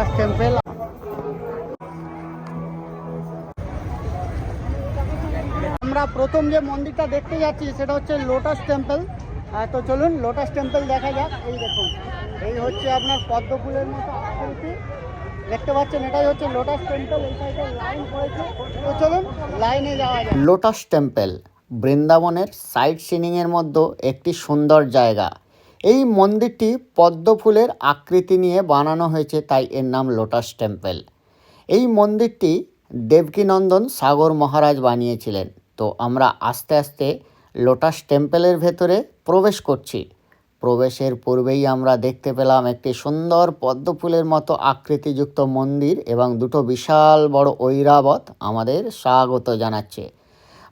Lotus temple আমরা প্রথম যে মন্দিরটা দেখতে যাচ্ছি, সেটা হচ্ছে লোটাস টেম্পল তো চলুন লোটাস টেম্পল দেখা যাক। এই দেখুন, এই হচ্ছে আপনার পদ্ম ফুলের মতো আকৃতি। দেখতে পাচ্ছেন, এটাই হচ্ছে লোটাস টেম্পল এই সাইডে লাইন তো চলুন লাইনে যাওয়া যায় লোটাস টেম্পল বৃন্দাবনের সাইট সিনিংয়ের মধ্যে একটি সুন্দর জায়গা। এই মন্দিরটি পদ্ম ফুলের আকৃতি নিয়ে বানানো হয়েছে, তাই এর নাম লোটাস টেম্পল। এই মন্দিরটি দেবকীনন্দন সাগর মহারাজ বানিয়েছিলেন। তো আমরা আস্তে আস্তে লোটাস টেম্পলের ভেতরে প্রবেশ করছি। প্রবেশের পূর্বেই আমরা দেখতে পেলাম একটি সুন্দর পদ্ম ফুলের মতো আকৃতিযুক্ত মন্দির এবং দুটো বিশাল বড় ঐরাবত আমাদের স্বাগত জানাচ্ছে।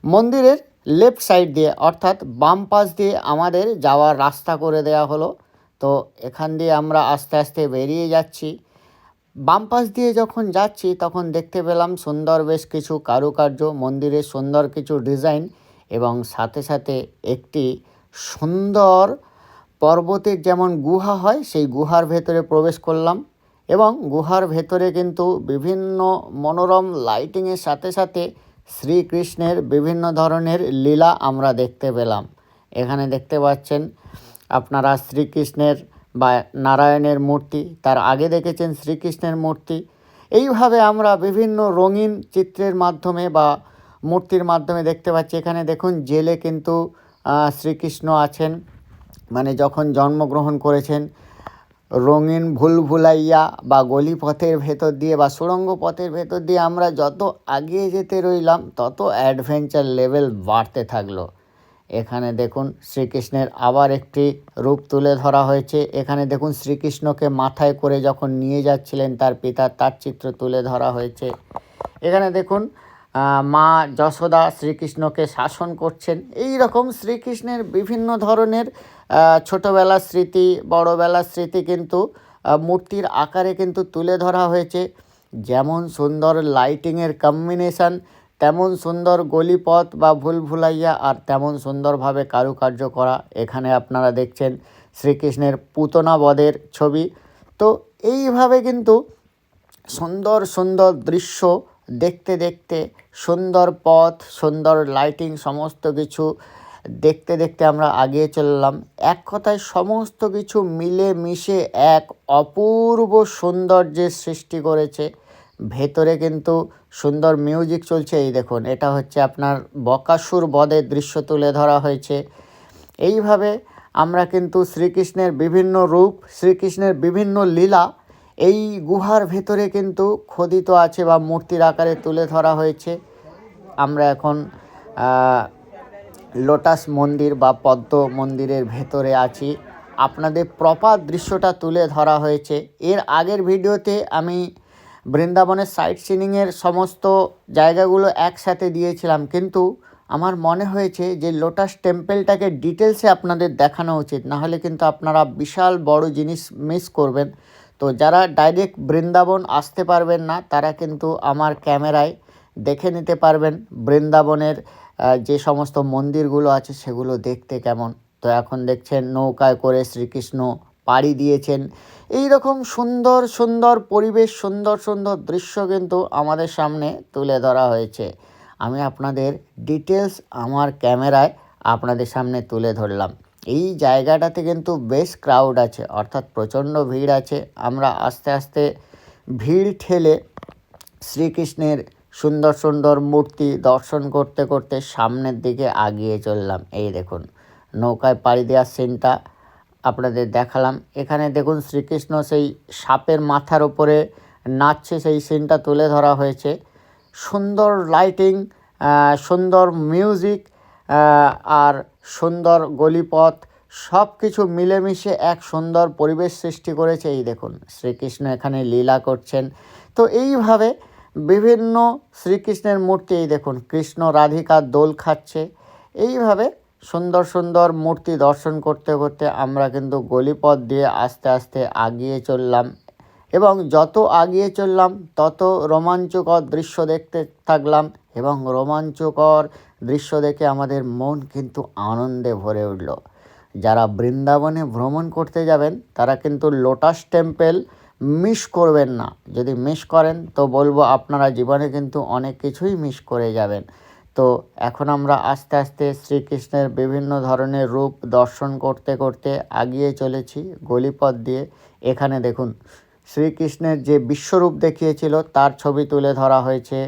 মন্দিরের লেফট সাইড দিয়ে, অর্থাৎ বাম পাশ দিয়ে আমাদের যাওয়ার রাস্তা করে দেওয়া হলো। তো এখান দিয়ে আমরা আস্তে আস্তে বেরিয়ে যাচ্ছি। বাম পাশ দিয়ে যখন যাচ্ছি, তখন দেখতে পেলাম সুন্দর বেশ কিছু কারুকার্য, মন্দিরের সুন্দর কিছু ডিজাইন এবং সাথে সাথে একটি সুন্দর পর্বতের যেমন গুহা হয়, সেই গুহার ভেতরে প্রবেশ করলাম এবং গুহার ভেতরে কিন্তু বিভিন্ন মনোরম লাইটিংয়ের সাথে সাথে শ্রীকৃষ্ণের বিভিন্ন ধরনের লীলা আমরা দেখতে পেলাম। এখানে দেখতে পাচ্ছেন, আপনারা শ্রীকৃষ্ণের বা নারায়ণের মূর্তি, তার আগে দেখেছেন শ্রীকৃষ্ণের মূর্তি। এইভাবে আমরা বিভিন্ন রঙিন চিত্রের মাধ্যমে বা মূর্তির মাধ্যমে দেখতে পাচ্ছি। এখানে দেখুন, জেলে কিন্তু শ্রীকৃষ্ণ আছেন। মানে যখন জন্মগ্রহণ করেছেন রঙিন ভুলভুলাইয়া বা গলিপথের ভেতর দিয়ে বা সুড়ঙ্গ পথের ভেতর দিয়ে আমরা যত আগিয়ে যেতে রইলাম, তত অ্যাডভেঞ্চার লেভেল বাড়তে থাকল। এখানে দেখুন শ্রীকৃষ্ণের আবার একটি রূপ তুলে ধরা হয়েছে। এখানে দেখুন শ্রীকৃষ্ণকে মাথায় করে যখন নিয়ে যাচ্ছিলেন, তার পিতা তার চিত্র তুলে ধরা হয়েছে। এখানে দেখুন মা যশোদা শ্রীকৃষ্ণকে শাসন করছেন। এই রকম শ্রীকৃষ্ণের বিভিন্ন ধরনের ছোটবেলার স্মৃতি, বড়বেলার স্মৃতি কিন্তু মূর্তির আকারে কিন্তু তুলে ধরা হয়েছে। যেমন সুন্দর লাইটিংয়ের কম্বিনেশন তেমন সুন্দর গলিপথ বা ভুলভুলাইয়া আর তেমন সুন্দরভাবে কারুকার্য করা এখানে আপনারা দেখছেন শ্রীকৃষ্ণের পুতনা বধের ছবি। তো এইভাবে কিন্তু সুন্দর সুন্দর দৃশ্য দেখতে দেখতে সুন্দর পথ, সুন্দর লাইটিং সমস্ত কিছু দেখতে দেখতে আমরা আগিয়ে চললাম। এক কথায় সমস্ত কিছু মিলে মিশে এক অপূর্ব সৌন্দর্যের সৃষ্টি করেছে। ভেতরে কিন্তু সুন্দর মিউজিক চলছে। এই দেখুন, এটা হচ্ছে আপনার বকাসুর বধের দৃশ্য তুলে ধরা হয়েছে। এইভাবে আমরা কিন্তু শ্রীকৃষ্ণের বিভিন্ন রূপ, শ্রীকৃষ্ণের বিভিন্ন লীলা এই গুহার ভেতরে কিন্তু খোদিত আছে বা মূর্তির আকারে তুলে ধরা হয়েছে। আমরা এখন লোটাস মন্দির বা পদ্ম মন্দিরের ভেতরে আছি। আপনাদের প্রপার দৃশ্যটা তুলে ধরা হয়েছে। এর আগের ভিডিওতে আমি বৃন্দাবনের সাইট সিনিংয়ের সমস্ত জায়গাগুলো একসাথে দিয়েছিলাম। কিন্তু আমার মনে হয়েছে যে লোটাস টেম্পলটাকে ডিটেলসে আপনাদের দেখানো উচিত। না হলে কিন্তু আপনারা বিশাল বড় জিনিস মিস করবেন। তো যারা ডাইরেক্ট বৃন্দাবন আসতে পারবেন না, তারা কিন্তু আমার ক্যামেরায় দেখে নিতে পারবেন। বৃন্দাবনের যে সমস্ত মন্দিরগুলো আছে সেগুলো দেখতে কেমন? তো এখন দেখছেন নৌকায় করে শ্রীকৃষ্ণ পাড়ি দিয়েছেন। এই রকম সুন্দর সুন্দর পরিবেশ, সুন্দর সুন্দর দৃশ্য কিন্তু আমাদের সামনে তুলে ধরা হয়েছে। আমি আপনাদের ডিটেলস আমার ক্যামেরায় আপনাদের সামনে তুলে ধরলাম। এই জায়গাটাতে কিন্তু বেশ ক্রাউড আছে, অর্থাৎ প্রচণ্ড ভিড় আছে। আমরা আস্তে আস্তে ভিড় ঠেলে শ্রীকৃষ্ণের সুন্দর সুন্দর মূর্তি দর্শন করতে করতে সামনের দিকে আগিয়ে চললাম। এই দেখুন, নৌকায় পাড়ি দেওয়ার সিনটা আপনাদের দেখালাম। এখানে দেখুন, শ্রীকৃষ্ণ সেই সাপের মাথার ওপরে নাচছে, সেই সিনটা তুলে ধরা হয়েছে। সুন্দর লাইটিং সুন্দর মিউজিক আর সুন্দর গলিপথ সব কিছু মিলেমিশে এক সুন্দর পরিবেশ সৃষ্টি করেছে। এই দেখুন, শ্রীকৃষ্ণ এখানে লীলা করছেন। তো এইভাবে বিভিন্ন শ্রীকৃষ্ণের মূর্তি, এই দেখুন, কৃষ্ণ রাধিকা দোল খাচ্ছে। এইভাবে সুন্দর সুন্দর মূর্তি দর্শন করতে করতে আমরা কিন্তু গলিপথ দিয়ে আস্তে আস্তে আগিয়ে চললাম এবং যত আগিয়ে চললাম, তত রোমাঞ্চকর দৃশ্য দেখতে থাকলাম এবং রোমাঞ্চকর দৃশ্য দেখে আমাদের মন কিন্তু আনন্দে ভরে উঠল। যারা বৃন্দাবনে ভ্রমণ করতে যাবেন, তারা কিন্তু লোটাস টেম্পল মিস করবেন না। যদি মিস করেন, তো বলব আপনারা জীবনে কিন্তু অনেক কিছুই মিস করে যাবেন। তো এখন আমরা আস্তে আস্তে শ্রীকৃষ্ণের বিভিন্ন ধরনের রূপ দর্শন করতে করতে আগিয়ে চলেছি গলিপথ দিয়ে। এখানে দেখুন, শ্রীকৃষ্ণের যে বিশ্বরূপ দেখিয়েছিল, তার ছবি তুলে ধরা হয়েছে।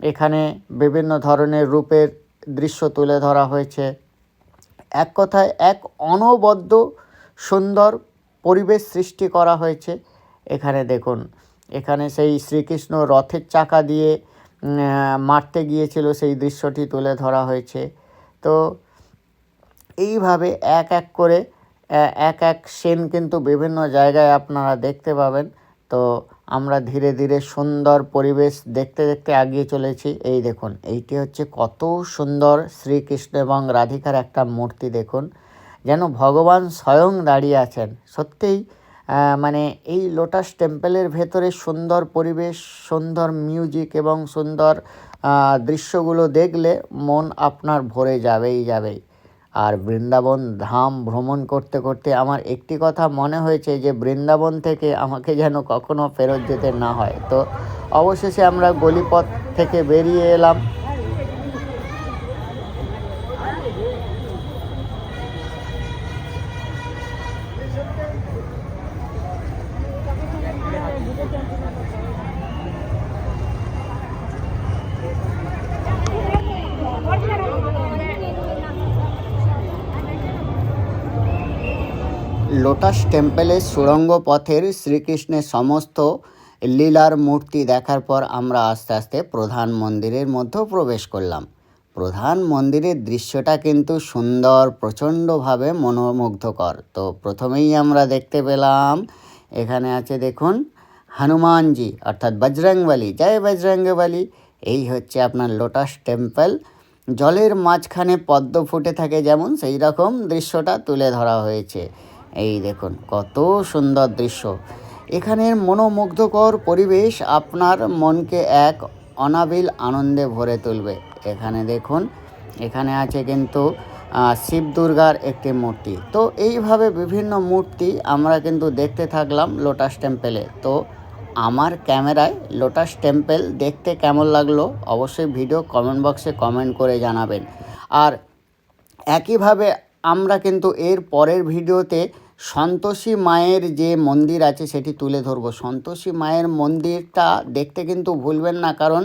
এখানে বিভিন্ন ধরনের রূপের দৃশ্য তুলে ধরা হয়েছে। এক কথায় এক অনবদ্য সুন্দর পরিবেশ সৃষ্টি করা হয়েছে। এখানে দেখুন, এখানে সেই শ্রীকৃষ্ণ রথের চাকা দিয়ে মারতে গিয়েছিল, সেই দৃশ্যটি তুলে ধরা হয়েছে। তো এইভাবে এক এক করে এক এক সেন কিন্তু বিভিন্ন জায়গায় আপনারা দেখতে পাবেন। তো আমরা ধীরে ধীরে সুন্দর পরিবেশ দেখতে দেখতে এগিয়ে চলেছি। এই দেখুন, এইটি হচ্ছে কত সুন্দর শ্রীকৃষ্ণ এবং রাধিকার একটা মূর্তি দেখুন, যেন ভগবান স্বয়ং দাঁড়িয়ে আছেন। সত্যিই মানে এই লোটাস টেম্পেলের ভেতরে সুন্দর পরিবেশ, সুন্দর মিউজিক এবং সুন্দর দৃশ্যগুলো দেখলে মন আপনার ভরে যাবেই যাবেই। আর বৃন্দাবন ধাম ভ্রমণ করতে করতে আমার একটি কথা মনে হয়েছে যে বৃন্দাবন থেকে আমাকে যেন কখনো ফেরত যেতে না হয়। তো অবশেষে আমরা গলিপথ থেকে বেরিয়ে এলাম। লোটাস টেম্পেলের সুড়ঙ্গ পথের শ্রীকৃষ্ণের সমস্ত লীলার মূর্তি দেখার পর আমরা আস্তে আস্তে প্রধান মন্দিরের মধ্যেও প্রবেশ করলাম। প্রধান মন্দিরের দৃশ্যটা কিন্তু সুন্দর, প্রচণ্ডভাবে মনোমুগ্ধকর। তো প্রথমেই আমরা দেখতে পেলাম, এখানে আছে দেখুন, হনুমানজি, অর্থাৎ বজরংবলী জয় বজরংবলী এই হচ্ছে আপনার লোটাস টেম্পল। জলের মাঝখানে পদ্ম ফুটে থাকে যেমন সেই রকম দৃশ্যটা তুলে ধরা হয়েছে। এই দেখুন, কত সুন্দর দৃশ্য। এখানের মনোমুগ্ধকর পরিবেশ আপনার মনকে এক অনাবিল আনন্দে ভরে তুলবে। এখানে দেখুন, এখানে আছে কিন্তু শিব দুর্গার একটি মূর্তি। তো এইভাবে বিভিন্ন মূর্তি আমরা কিন্তু দেখতে থাকলাম লোটাস টেম্পেলে তো আমার ক্যামেরায় লোটাস টেম্পেল দেখতে কেমন লাগল অবশ্যই ভিডিও কমেন্ট বক্সে কমেন্ট করে জানাবেন। আর একইভাবে আমরা কিন্তু এর পরের ভিডিওতে সন্তোষী মায়ের যে মন্দির আছে সেটি তুলে ধরবো। সন্তোষী মায়ের মন্দিরটা দেখতে কিন্তু ভুলবেন না, কারণ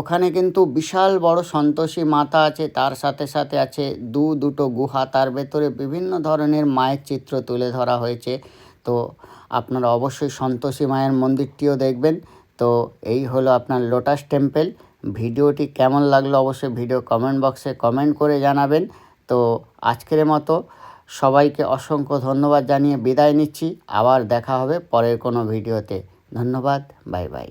ওখানে কিন্তু বিশাল বড় সন্তোষী মাতা আছে, তার সাথে সাথে আছে দু দুটো গুহা, তার ভেতরে বিভিন্ন ধরনের মায়ের চিত্র তুলে ধরা হয়েছে। তো আপনারা অবশ্যই সন্তোষী মায়ের মন্দিরটিও দেখবেন। তো এই হলো আপনার লোটাস টেম্পল। ভিডিওটি কেমন লাগল অবশ্যই ভিডিও কমেন্ট বক্সে কমেন্ট করে জানাবেন। তো আজকের মতো সবাইকে অসংখ্য ধন্যবাদ জানিয়ে বিদায় নিচ্ছি। আবার দেখা হবে পরের কোনো ভিডিওতে। ধন্যবাদ, বাই বাই।